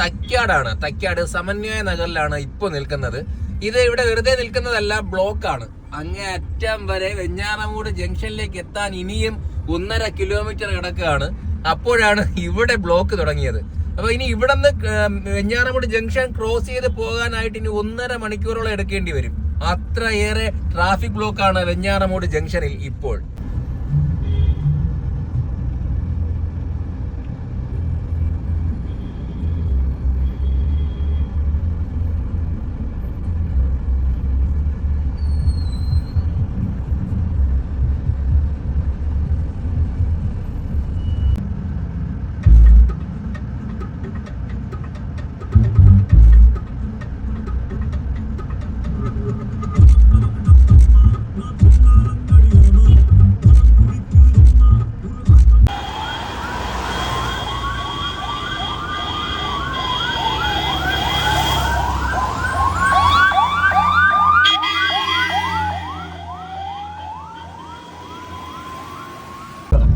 തക്കാടാണ് തക്കാട് സമന്വയ നഗറിലാണ് ഇപ്പോൾ നിൽക്കുന്നത്. ഇത് ഇവിടെ വെറുതെ നിൽക്കുന്നതല്ല ബ്ലോക്കാണ്. അങ്ങേ അറ്റം വരെ വെഞ്ഞാറമൂട് ജംഗ്ഷനിലേക്ക് എത്താൻ ഇനിയും ഒന്നര കിലോമീറ്റർ കിടക്കുകയാണ്. അപ്പോഴാണ് ഇവിടെ ബ്ലോക്ക് തുടങ്ങിയത്. അപ്പൊ ഇനി ഇവിടെ നിന്ന് വെഞ്ഞാറമൂട് ജംഗ്ഷൻ ക്രോസ് ചെയ്ത് പോകാനായിട്ട് ഇനി ഒന്നര മണിക്കൂറോളം എടുക്കേണ്ടി വരും. അത്രയേറെ ട്രാഫിക് ബ്ലോക്കാണ് വെഞ്ഞാറമൂട് ജംഗ്ഷനിൽ ഇപ്പോൾ.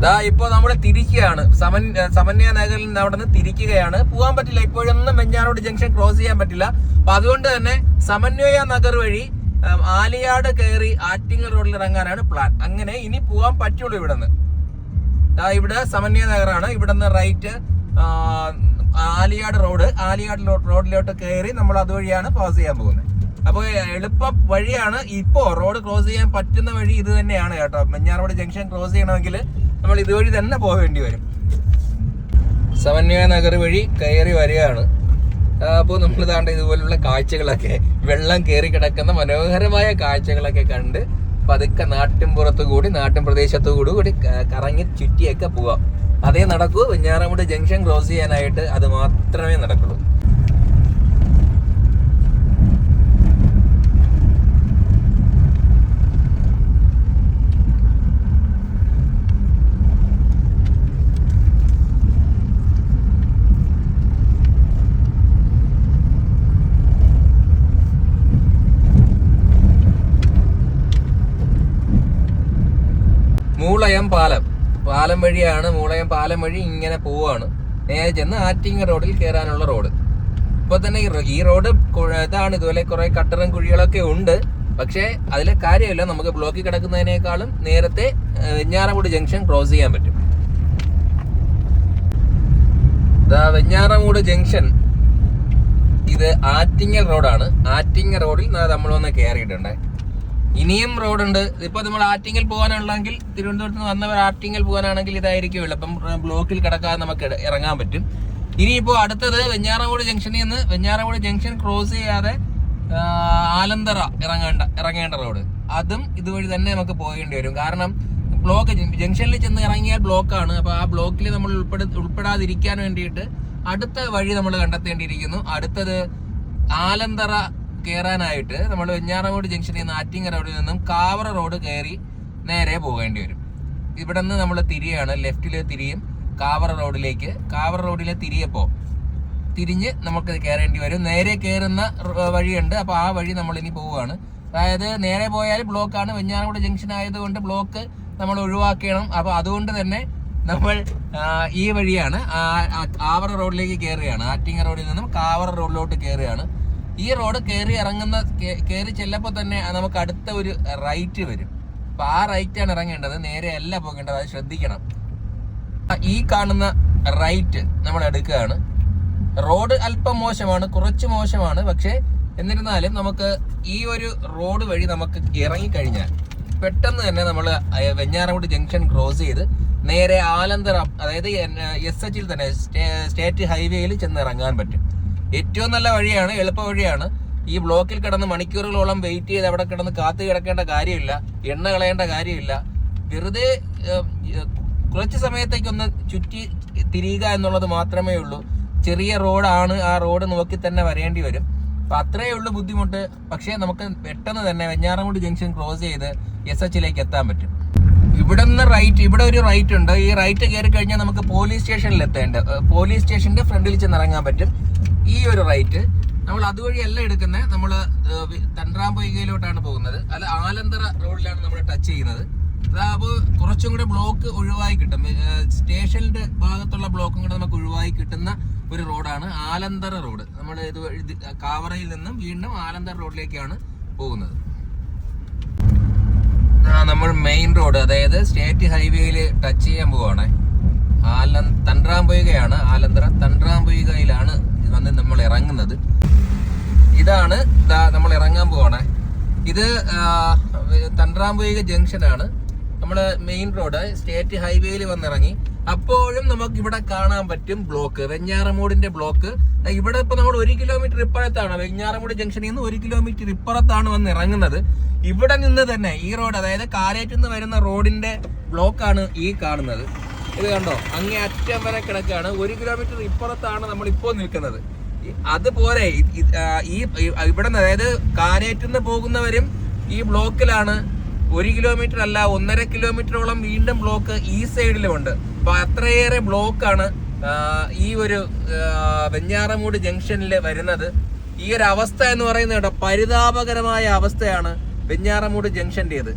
ദാ ഇപ്പൊ നമ്മൾ തിരിക്കുകയാണ്. സമൻ സമന്വയ നഗറിൽ നിന്ന് അവിടെ നിന്ന് തിരിക്കുകയാണ്. പോകാൻ പറ്റില്ല. ഇപ്പോഴൊന്നും വെഞ്ഞാറോട് ജംഗ്ഷൻ ക്രോസ് ചെയ്യാൻ പറ്റില്ല. അപ്പൊ അതുകൊണ്ട് തന്നെ സമന്വയ നഗർ വഴി ആലിയാട് കയറി ആറ്റിങ്ങൽ റോഡിൽ ഇറങ്ങാനാണ് പ്ലാൻ അങ്ങനെ ഇനി പോകാൻ പറ്റുള്ളൂ ഇവിടെ നിന്ന് ദാ ഇവിടെ സമന്വയ നഗറാണ്. ഇവിടെ നിന്ന് റൈറ്റ് ആലിയാട് റോഡ് ആലിയാട് റോഡിലോട്ട് കയറി നമ്മൾ അതുവഴിയാണ് പാസ് ചെയ്യാൻ പോകുന്നത്. അപ്പോൾ എളുപ്പ വഴിയാണ്. ഇപ്പോ റോഡ് ക്രോസ് ചെയ്യാൻ പറ്റുന്ന വഴി ഇത് തന്നെയാണ് കേട്ടോ. മെഞ്ഞാറോട് ജംഗ്ഷൻ ക്രോസ് ചെയ്യണമെങ്കിൽ നമ്മൾ ഇതുവഴി തന്നെ പോകേണ്ടി വരും. സമന്വയ നഗർ വഴി കയറി വരികയാണ്. അപ്പോൾ നമ്മൾ താണ്ട ഇതുപോലുള്ള കാഴ്ചകളൊക്കെ വെള്ളം കയറി കിടക്കുന്ന മനോഹരമായ കാഴ്ചകളൊക്കെ കണ്ട് പതുക്കെ നാട്ടിൻപുറത്തു കൂടി നാട്ടിൻ പ്രദേശത്തു കൂടി കൂടി കറങ്ങി ചുറ്റിയൊക്കെ പോവാം. അതേ നടക്കൂ. വെഞ്ഞാറമൂട് ജംഗ്ഷൻ ക്രോസ് ചെയ്യാനായിട്ട് അത് മാത്രമേ നടക്കുള്ളൂ. മൂളയം പാലം. പാലം വഴിയാണ് മൂളയം പാലം വഴി ഇങ്ങനെ പോവാണ്. നേരെ ചെന്ന് ആറ്റിങ്ങ റോഡിൽ കയറാനുള്ള റോഡ്. ഇപ്പൊ തന്നെ ഈ റോഡ് ഇതാണ് ഇതുപോലെ കുറെ കട്ടറും കുഴികളൊക്കെ ഉണ്ട്. പക്ഷേ അതിലെ കാര്യമില്ല. നമുക്ക് ബ്ലോക്കിൽ കിടക്കുന്നതിനേക്കാളും നേരത്തെ വെഞ്ഞാറമൂട് ജംഗ്ഷൻ ക്രോസ് ചെയ്യാൻ പറ്റും. വെഞ്ഞാറമൂട് ജംഗ്ഷൻ. ഇത് ആറ്റിങ്ങൽ റോഡാണ്. ആറ്റിങ്ങൽ റോഡിൽ നമ്മൾ വന്ന് കയറിയിട്ടുണ്ട് ഇനിയും റോഡുണ്ട്. ഇപ്പൊ നമ്മൾ ആറ്റിങ്ങൽ പോകാനുള്ളെങ്കിൽ തിരുവനന്തപുരത്ത് നിന്ന് വന്നവർ ആറ്റിങ്ങൽ പോകാനാണെങ്കിൽ ഇതായിരിക്കും എളുപ്പം ബ്ലോക്കിൽ കിടക്കാതെ നമുക്ക് ഇറങ്ങാൻ പറ്റും. ഇനിയിപ്പോ അടുത്തത് വെഞ്ഞാറമൂട് ജംഗ്ഷനിൽ നിന്ന് വെഞ്ഞാറമൂട് ജംഗ്ഷൻ ക്രോസ് ചെയ്യാതെ ആലന്തറ ഇറങ്ങേണ്ട ഇറങ്ങേണ്ട റോഡ്. അതും ഇതുവഴി തന്നെ നമുക്ക് പോകേണ്ടി വരും. കാരണം ബ്ലോക്ക് ജംഗ്ഷനിൽ ചെന്ന് ഇറങ്ങിയാൽ ബ്ലോക്കാണ്. അപ്പോൾ ആ ബ്ലോക്കിൽ നമ്മൾ ഉൾപ്പെടു ഉൾപ്പെടാതിരിക്കാൻ വേണ്ടിയിട്ട് അടുത്ത വഴി നമ്മൾ കണ്ടെത്തേണ്ടിയിരിക്കുന്നു. അടുത്തത് ആലന്തറ കയറാനായിട്ട് നമ്മൾ വെഞ്ഞാറമൂട് ജംഗ്ഷനിൽ നിന്ന് ആറ്റിങ്ങര റോഡിൽ നിന്നും കാവറ റോഡ് കയറി നേരെ പോകേണ്ടി വരും. ഇവിടെ നിന്ന് നമ്മൾ തിരിയാണ് ലെഫ്റ്റിൽ തിരിയും കാവറ റോഡിലേക്ക്. കാവറ റോഡിലെ തിരിയപ്പോൾ തിരിഞ്ഞ് നമുക്ക് കയറേണ്ടി വരും. നേരെ കയറുന്ന വഴിയുണ്ട്. അപ്പോൾ ആ വഴി നമ്മൾ ഇനി പോവുകയാണ്. അതായത് നേരെ പോയാൽ ബ്ലോക്കാണ് വെഞ്ഞാറമൂട് ജംഗ്ഷൻ ആയതുകൊണ്ട് ബ്ലോക്ക് നമ്മൾ ഒഴിവാക്കണം. അപ്പോൾ അതുകൊണ്ട് തന്നെ നമ്മൾ ഈ വഴിയാണ് ആ- ആ റോഡിലേക്ക് കയറുകയാണ് ആറ്റിങ്ങ റോഡിൽ നിന്നും കാവറ റോഡിലോട്ട് കയറുകയാണ് ഈ റോഡ് കയറി ഇറങ്ങുന്ന കയറി ചെല്ലപ്പോൾ തന്നെ നമുക്ക് അടുത്ത ഒരു റൈറ്റ് വരും. അപ്പൊ ആ റൈറ്റ് ആണ് ഇറങ്ങേണ്ടത്. നേരെ അല്ല പോകേണ്ടത്. അത് ശ്രദ്ധിക്കണം. ഈ കാണുന്ന റൈറ്റ് നമ്മൾ എടുക്കുകയാണ്. റോഡ് അല്പം മോശമാണ് കുറച്ച് മോശമാണ്. പക്ഷേ എന്നിരുന്നാലും നമുക്ക് ഈ ഒരു റോഡ് വഴി നമുക്ക് ഇറങ്ങിക്കഴിഞ്ഞാൽ പെട്ടെന്ന് തന്നെ നമ്മൾ വെഞ്ഞാറമൂട് ജംഗ്ഷൻ ക്രോസ് ചെയ്ത് നേരെ ആലന്തറ അതായത് എസ് എച്ചിൽ തന്നെ സ്റ്റേറ്റ് ഹൈവേയിൽ ചെന്ന് ഇറങ്ങാൻ പറ്റും. ഏറ്റവും നല്ല വഴിയാണ് എളുപ്പ വഴിയാണ് ഈ ബ്ലോക്കിൽ കിടന്ന് മണിക്കൂറുകളോളം വെയിറ്റ് ചെയ്ത് അവിടെ കിടന്ന് കാത്തു കിടക്കേണ്ട കാര്യമില്ല എണ്ണ കളയേണ്ട കാര്യമില്ല. വെറുതെ കുറച്ച് സമയത്തേക്കൊന്ന് ചുറ്റി തിരിയുക എന്നുള്ളത് മാത്രമേ ഉള്ളൂ. ചെറിയ റോഡാണ് ആ റോഡ് നോക്കി തന്നെ വരേണ്ടി വരും. അപ്പൊ അത്രയേ ഉള്ളൂ ബുദ്ധിമുട്ട്. പക്ഷേ നമുക്ക് പെട്ടെന്ന് തന്നെ വെഞ്ഞാറമൂട് ജംഗ്ഷൻ ക്രോസ് ചെയ്ത് എസ് എച്ചിലേക്ക് എത്താൻ പറ്റും. ഇവിടെ നിന്ന് റൈറ്റ് ഇവിടെ ഒരു റൈറ്റ് ഉണ്ട്. ഈ റൈറ്റ് കയറി കഴിഞ്ഞാൽ നമുക്ക് പോലീസ് സ്റ്റേഷനിൽ എത്തേണ്ട പോലീസ് സ്റ്റേഷന്റെ ഫ്രണ്ടിൽ ചെന്ന് ഇറങ്ങാൻ പറ്റും. ഈ ഒരു റൈറ്റ് നമ്മൾ അതുവഴിയല്ല എടുക്കുന്നത് നമ്മൾ തണ്ടാമ്പൊയ്കയിലോട്ടാണ് പോകുന്നത്. അല്ല ആലന്തറ റോഡിലാണ് നമ്മൾ ടച്ച് ചെയ്യുന്നത്. അപ്പോൾ കുറച്ചും കൂടെ ബ്ലോക്ക് ഒഴിവായി കിട്ടും. സ്റ്റേഷനിന്റെ ഭാഗത്തുള്ള ബ്ലോക്കും കൂടെ നമുക്ക് ഒഴിവായി കിട്ടുന്ന ഒരു റോഡാണ് ആലന്തറ റോഡ്. നമ്മൾ ഇത് കാവറയിൽ നിന്നും വീണ്ടും ആലന്തറ റോഡിലേക്കാണ് പോകുന്നത്. നമ്മൾ മെയിൻ റോഡ് അതായത് സ്റ്റേറ്റ് ഹൈവേയിൽ ടച്ച് ചെയ്യാൻ പോവാണ്. ആല തണ്ട്രാമ്പൊയ്കയാണ് ആലന്തറ. തണ്ട്രാമ്പൊയ്കയിലാണ് വന്ന് നമ്മൾ ഇറങ്ങുന്നത് ഇതാണ് നമ്മൾ ഇറങ്ങാൻ പോവാണ്. ഇത് തണ്ട്രാമ്പൊയ്ക ജംഗ്ഷനാണ്. നമ്മൾ മെയിൻ റോഡ് സ്റ്റേറ്റ് ഹൈവേയിൽ വന്നിറങ്ങി. അപ്പോഴും നമുക്ക് ഇവിടെ കാണാൻ പറ്റും ബ്ലോക്ക് വെഞ്ഞാറമൂടിന്റെ ബ്ലോക്ക്. ഇവിടെ ഇപ്പൊ നമ്മൾ ഒരു കിലോമീറ്റർ ഇപ്പുറത്താണ്. വെഞ്ഞാറമൂട് ജംഗ്ഷനിൽ നിന്ന് ഒരു കിലോമീറ്റർ ഇപ്പുറത്താണ് വന്ന് ഇറങ്ങുന്നത്. ഇവിടെ നിന്ന് തന്നെ ഈ റോഡ് അതായത് കാരേറ്റിൽ നിന്ന് വരുന്ന റോഡിന്റെ ബ്ലോക്കാണ് ഈ കാണുന്നത്. ഇത് കണ്ടോ? അങ്ങേ അറ്റം വരെ കിടക്കുകയാണ്. ഒരു കിലോമീറ്റർ ഇപ്പുറത്താണ് നമ്മൾ ഇപ്പോൾ നിൽക്കുന്നത് അതുപോലെ ഈ ഇവിടെ അതായത് കാരേറ്റിൽ പോകുന്നവരും ഈ ബ്ലോക്കിലാണ്. ഒരു കിലോമീറ്റർ അല്ല ഒന്നര കിലോമീറ്ററോളം വീണ്ടും ബ്ലോക്ക് ഈ സൈഡിലുമുണ്ട് അപ്പൊ അത്രയേറെ ബ്ലോക്കാണ് ഈ ഒരു വെഞ്ഞാറമൂട് ജംഗ്ഷനിൽ വരുന്നത്. ഈ ഒരു അവസ്ഥ എന്ന് പറയുന്നത് പരിതാപകരമായ അവസ്ഥയാണ് വെഞ്ഞാറമൂട് ജംഗ്ഷന്റെത്.